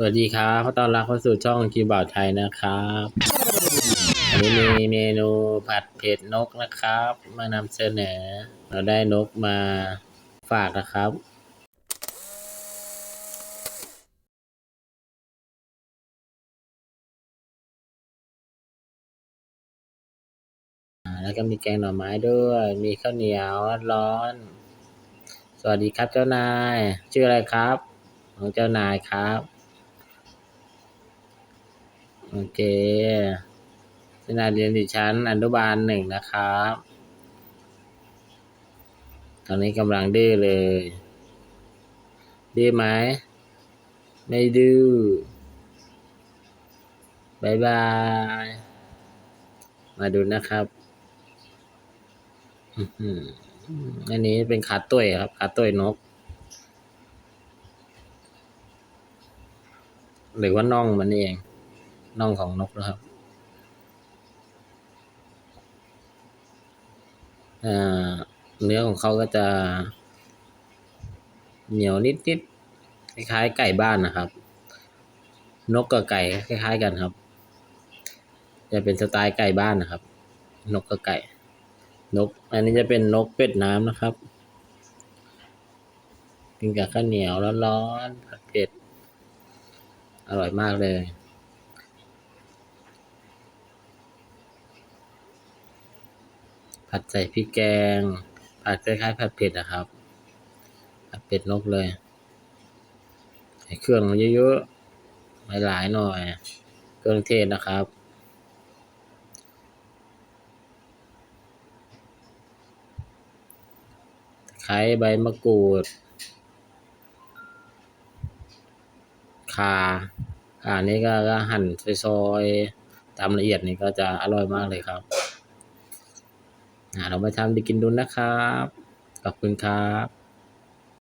สวัสดีครับขอต้อนรับเข้าสู่ช่องคีย์บอร์ดไทยนะครับอันนี้มีเมนูผัดเผ็ดนกนะครับ มานำเสนอ เราได้นกมาฝากนะครับ แล้วก็มีแกงหน่อไม้ด้วย มีข้าวเหนียวร้อน สวัสดีครับเจ้านาย ชื่ออะไรครับ ของเจ้านายครับ โอเคเจ้านายเรียนอยู่ชั้นอนุบาลหนึ่งนะครับ ตอนนี้กำลังดื้อเลย ดื้อไหม ไม่ดื้อบายบาย มาดูนะครับ อันนี้เป็นขาตุ้ยครับ ขาตุ้ยนก หรือว่าน่องมันเอง น่องของนกนะครับเนื้อของเขาก็จะ เหนียวนิดๆคล้ายๆไก่บ้านนะครับ นกกับไก่คล้าย ๆ กันครับ จะเป็นสไตล์ไก่บ้านนะครับ นกกับไก่ นก อันนี้จะเป็นนกเป็ดน้ำนะครับกินกับข้าวเหนียวร้อนๆผัดเผ็ดอร่อยมากเลย ผัดใส่พริกแกง ผัดคล้ายๆผัดเผ็ดนะครับ ผัดเผ็ดนกเลย ใส่เครื่องเยอะๆ หลายๆหน่อย เครื่องเทศนะครับไคร้ใบมะกรูดขาข่านี้ก็หั่นซอยๆ ตามละเอียดนี่ก็จะอร่อยมากเลยครับ เรามาทำไปกินดูนะครับ ขอบคุณครับ